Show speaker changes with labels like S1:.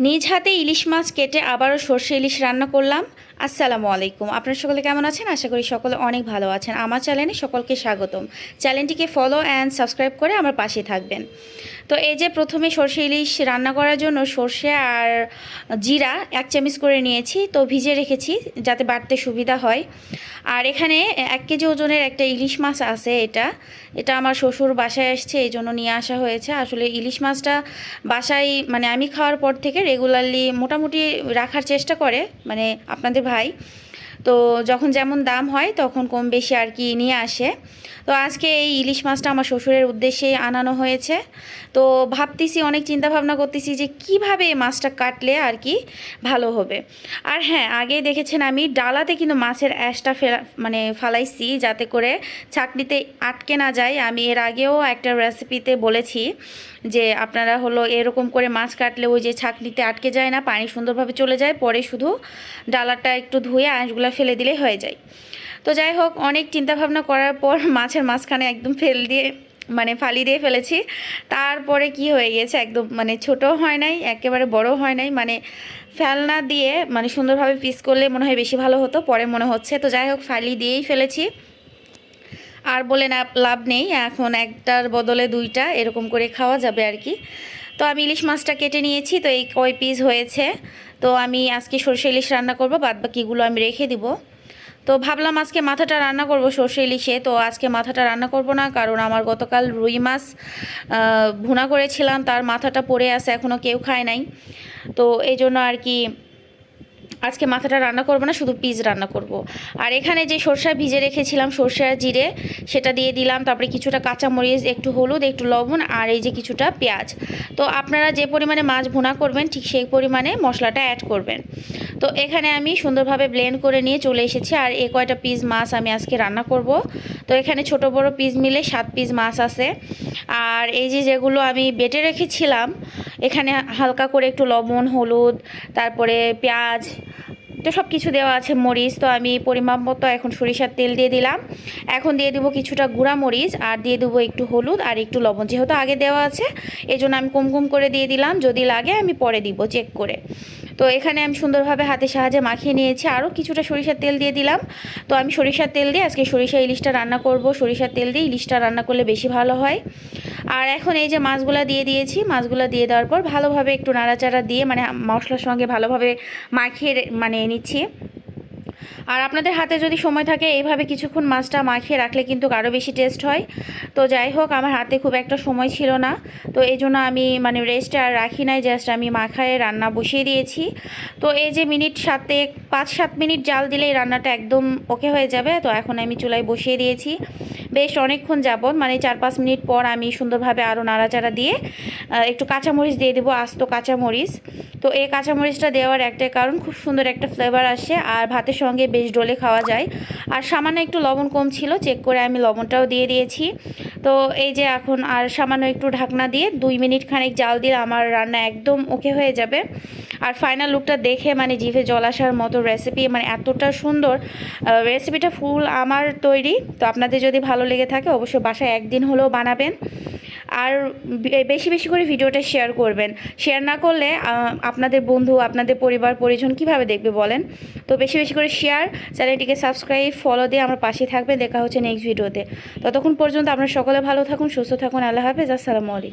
S1: নিজ হাতে ইলিশ মাছ কেটে আবারও সর্ষে ইলিশ রান্না করলাম। আসসালামু আলাইকুম। আপনারা সকলে কেমন আছেন? আশা করি সকলে অনেক ভালো আছেন। আমার চ্যানেলে সকলকে স্বাগতম। চ্যানেলটিকে ফলো অ্যান্ড সাবস্ক্রাইব করে আমার পাশে থাকবেন। তো এই যে প্রথমে সর্ষে ইলিশ রান্না করার জন্য সর্ষে আর জিরা এক চামচ করে নিয়েছি। তো ভিজে রেখেছি যাতে বাড়তে সুবিধা হয়। আর এখানে এক কেজি ওজনের একটা ইলিশ মাছ আছে এটা। এটা আমার শ্বশুর বাসায় আসছে, এই জন্য নিয়ে আসা হয়েছে। আসলে ইলিশ মাছটা বাসায় মানে আমি খাওয়ার পর থেকে রেগুলারলি মোটামুটি রাখার চেষ্টা করে। মানে আপনাদের ভাই। তো যখন যেমন দাম হয়, তখন কম বেশি আর কি নিয়ে আসে। তো আজকে এই ইলিশ মাছটা আমার শ্বশুরের উদ্দেশ্যে আনানো হয়েছে। তো ভাবতেছি, অনেক চিন্তা ভাবনা করতেছি যে কীভাবে এই মাছটা কাটলে আর কি ভালো হবে। আর হ্যাঁ আগে দেখেছেন আমি ডালাতে কিন্তু মাছের অ্যাশটা ফেলা মানে ফালাইছি যাতে করে চাকনিতে আটকে না যায়। আমি এর আগেও একটা রেসিপিতে বলেছি যে আপনারা হলো এরকম করে মাছ কাটলে ওই যে ছাকনিতে আটকে যায় না, পানি সুন্দরভাবে চলে যায়। পরে শুধু ডালাটা একটু ধুয়ে আঁশগুলো ফেলে দিলেই হয়ে যায়। তো যাই হোক, অনেক চিন্তাভাবনা করার পর মাছের মাঝখানে একদম ফেল দিয়ে মানে ফালি দিয়ে ফেলেছি। তারপরে কি হয়ে গেছে, একদম মানে ছোট হয় নাই, একেবারে বড় হয় নাই। মানে ফেলনা দিয়ে মানে সুন্দরভাবে পিস করলে মনে হয় বেশি ভালো হতো, পরে মনে হচ্ছে। তো যাই হোক, ফালি দিয়েই ফেলেছি। আর বলে না, লাভ নেই। এখন একটার বদলে দুইটা, এরকম করে খাওয়া যাবে আর কি। তো আমি ইলিশ মাছটা কেটে নিয়েছি, তো এই কয় পিস হয়েছে। তো আমি আজকে সরষে ইলিশ রান্না করব বাদ বাকিগুলো আমি রেখে দিব। তো ভাবলাম আজকে মাথাটা রান্না করব সরষে ইলিশে, তো আজকে মাথাটা রান্না করব না, কারণ আমার গতকাল রুই মাছ ভুনা করেছিলাম, তার মাথাটা পড়ে আছে এখনও কেউ খায় নাই। তো এই জন্য আর কি আজকে মাথাটা রান্না করব না, শুধু পিস রান্না করব। আর এখানে যে সর্ষা ভিজে রেখেছিলাম সর্ষা জিরে, সেটা দিয়ে দিলাম। তারপরে কিছুটা কাঁচামরিচ, একটু হলুদ, একটু লবণ, আর এই যে কিছুটা পেঁয়াজ। তো আপনারা যে পরিমাণে মাছ ভুনা করবেন, ঠিক সেই পরিমাণে মশলাটা অ্যাড করবেন। তো এখানে আমি সুন্দরভাবে ব্লেন্ড করে নিয়ে চলে এসেছি। আর এ কয়টা পিস মাছ আমি আজকে রান্না করব। তো এখানে ছোট বড় পিস মিলে সাত পিস মাছ আছে। আর এই যে যেগুলো আমি বেটে রেখেছিলাম, এখানে হালকা করে একটু লবণ, হলুদ, তারপরে পেঁয়াজ, তো সব কিছু দেওয়া আছে মরিচ। তো আমি পরিমাপ মতো এখন সরিষার তেল দিয়ে দিলাম। এখন দিয়ে দেবো কিছুটা গুঁড়া মরিচ আর দিয়ে দেবো একটু হলুদ আর একটু লবণ। যেহেতু আগে দেওয়া আছে এই জন্য আমি কুমকুম করে দিয়ে দিলাম। যদি লাগে আমি পরে দিব চেক করে। তো এখানে আমি সুন্দরভাবে হাতে সাহায্যে মাখিয়ে নিয়েছি। আরও কিছুটা সরিষার তেল দিয়ে দিলাম। তো আমি সরিষার তেল দিয়ে আজকে সরিষা ইলিশটা রান্না করব। সরিষার তেল দিয়ে ইলিশটা রান্না করলে বেশি ভালো হয়। আর এখন এই যে মাছগুলো দিয়ে দিয়েছি, মাছগুলো দিয়ে দেওয়ার পর ভালোভাবে একটু নাড়াচাড়া দিয়ে মানে মশলার সঙ্গে ভালোভাবে মাখিয়ে মানে নিচ্ছি। আর আপনাদের হাতে যদি সময় থাকে, এইভাবে কিছুক্ষণ মাছটা মাখিয়ে রাখলে কিন্তু আরও বেশি টেস্ট হয়। তো যাই হোক, আমার হাতে খুব একটা সময় ছিল না। তো এই জন্য আমি মানে রেস্টে আর রাখি নাই জাস্ট আমি মাখায় রান্না বসিয়ে দিয়েছি। তো এই যে মিনিট সাতে পাঁচ সাত মিনিট জাল দিলেই রান্নাটা একদম ওকে হয়ে যাবে। তো এখন আমি চুলায় বসিয়ে দিয়েছি। বেশ অনেকক্ষণ যাবত মানে চার পাঁচ মিনিট পর আমি সুন্দরভাবে আরও নাড়াচাড়া দিয়ে একটু কাঁচামরিচ দিয়ে দেবো, আস্ত কাঁচামরিচ। তো এই কাঁচামরিচটা দেওয়ার একটাই কারণ, খুব সুন্দর একটা ফ্লেভার আসে। আর ভাতের সঙ্গে বেশ ডলে খাওয়া যায়। আর সামান্য একটু লবণ কম ছিল চেক করে আমি লবণটাও দিয়ে দিয়েছি। তো এই যে এখন আর সামান্য একটু ঢাকনা দিয়ে দুই মিনিট খানিক জাল দিলে আমার রান্না একদম ওকে হয়ে যাবে। আর ফাইনাল লুকটা দেখে মানে জিভে জল আসার মতো রেসিপি মানে এতটা সুন্দর। রেসিপিটা ফুল আমার তৈরি। তো আপনাদের যদি ভালো লেগে থাকে, অবশ্যই বাসায় একদিন হলেও বানাবেন। আর বেশি বেশি করে ভিডিওটা শেয়ার করবেন। শেয়ার না করলে আপনাদের বন্ধু, আপনাদের পরিবার, পরিজন কীভাবে দেখবে বলেন? তো বেশি বেশি করে শেয়ার চ্যানেলটিকে সাবস্ক্রাইব ফলো দিয়ে আমার পাশে থাকবে দেখা হচ্ছে নেক্সট ভিডিওতে ততক্ষণ পর্যন্ত আপনারা সকলে ভালো থাকুন, সুস্থ থাকুন। আল্লাহ হাফেজ। আসসালামু আলাইকুম।